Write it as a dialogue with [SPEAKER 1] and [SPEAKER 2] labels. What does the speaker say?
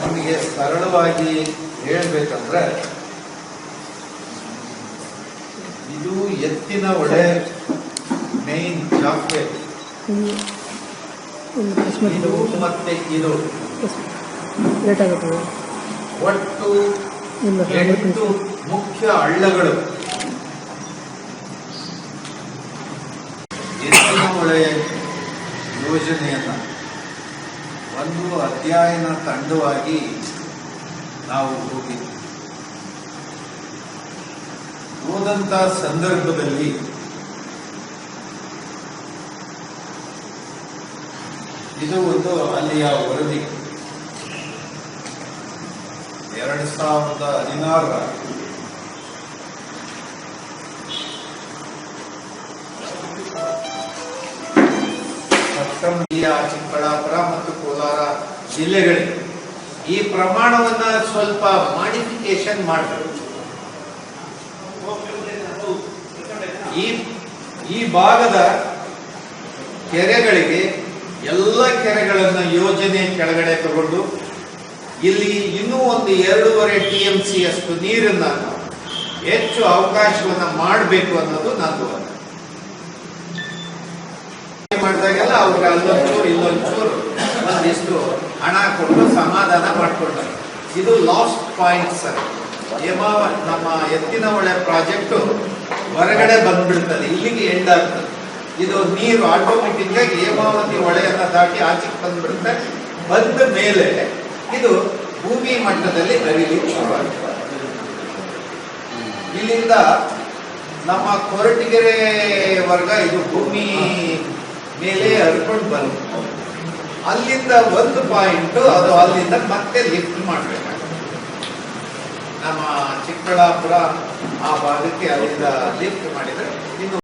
[SPEAKER 1] ನಿಮಗೆ ಸರಳವಾಗಿ ಹೇಳಬೇಕಂದ್ರೆ, ಇದು ಎತ್ತಿನ ಒಡೆ ಮೇನ್
[SPEAKER 2] ಪ್ರಶ್ನೆ
[SPEAKER 1] ಇದು ಮತ್ತೆ ಇದು. ಒಟ್ಟು ಎಂಟು ಮುಖ್ಯ ಹಳ್ಳಗಳು. ಎತ್ತಿನ ಹೊಳೆ ಯೋಜನೆಯನ್ನ ಒಂದು ಅಧ್ಯಯನ ತಂಡವಾಗಿ ನಾವು ಹೋಗಿದ್ವಿ ಹೋದಂತ ಸಂದರ್ಭದಲ್ಲಿ ಇದು ಒಂದು ಅಲ್ಲಿಯ ವರದಿ. ಎರಡು ಸಾವಿರದ ಹದಿನಾರರ ಸಪ್ತಮಿಯ ಚಿಕ್ಕಬಳ್ಳಾಪುರ ಮತ್ತು ಜಿಲ್ಲೆಗಳಿಗೆ ಈ ಪ್ರಮಾಣವನ್ನ ಸ್ವಲ್ಪ ಮಾಡಿಫಿಕೇಶನ್ ಮಾಡಬೇಕು ಈ ಈ ಭಾಗದ ಕೆರೆಗಳಿಗೆ ಎಲ್ಲ ಕೆರೆಗಳನ್ನು ಯೋಜನೆ ಕೆಳಗಡೆ ತಗೊಂಡು ಇಲ್ಲಿ ಇನ್ನೂ ಒಂದು ಎರಡೂವರೆ ಟಿ ಎಂ ಸಿ ಅಷ್ಟು ನೀರನ್ನ ಹೆಚ್ಚು ಅವಕಾಶವನ್ನು ಮಾಡಬೇಕು ಅನ್ನೋದು ನಾನು. ಮಾಡಿದಾಗೆಲ್ಲ ಅವ್ರಿಗೆ ಅಲ್ಲೊಂಚು ಇಲ್ಲೊಂಚೂರು ಒಂದಿಷ್ಟು ಹಣ ಕೊಟ್ಟು ಸಮಾಧಾನ ಮಾಡಿಕೊಡ್ತಾರೆ ಇದು ಲಾಸ್ಟ್ ಪಾಯಿಂಟ್ ಸರ್ ಹೇಮಾವ ನಮ್ಮ ಎತ್ತಿನ ಹೊಳೆ ಪ್ರಾಜೆಕ್ಟ್ ಹೊರಗಡೆ ಬಂದ್ಬಿಡ್ತದೆ ಇಲ್ಲಿಗೆ ಎಂಡ್ ಆಗ್ತದೆ. ಇದು ನೀರು ಆಟೋಮೆಟಿಕ್ ಆಗಿ ಹೇಮಾವತಿ ಹೊಳೆಯನ್ನು ದಾಟಿ ಆಚೆಗೆ ಬಂದ್ಬಿಡುತ್ತೆ. ಬಂದ ಮೇಲೆ ಇದು ಭೂಮಿ ಮಟ್ಟದಲ್ಲಿ ಹರಿಲಿಕ್ಕೆ ಇಲ್ಲಿಂದ ನಮ್ಮ ಕೊರಟಗೆರೆ ವರ್ಗ ಇದು ಭೂಮಿ ಮೇಲೆ ಹರ್ಕೊಂಡು ಬಂತು ಅಲ್ಲಿಂದ ಒಂದು ಪಾಯಿಂಟ್ ಅದು ಅಲ್ಲಿಂದ ಮತ್ತೆ ಲಿಫ್ಟ್ ಮಾಡ್ಬೇಕು. ನಮ್ಮ ಚಿಕ್ಕಬಳ್ಳಾಪುರ ಆ ಭಾಗಕ್ಕೆ ಅಲ್ಲಿಂದ ಲಿಫ್ಟ್ ಮಾಡಿದ್ರೆ ಇನ್ನು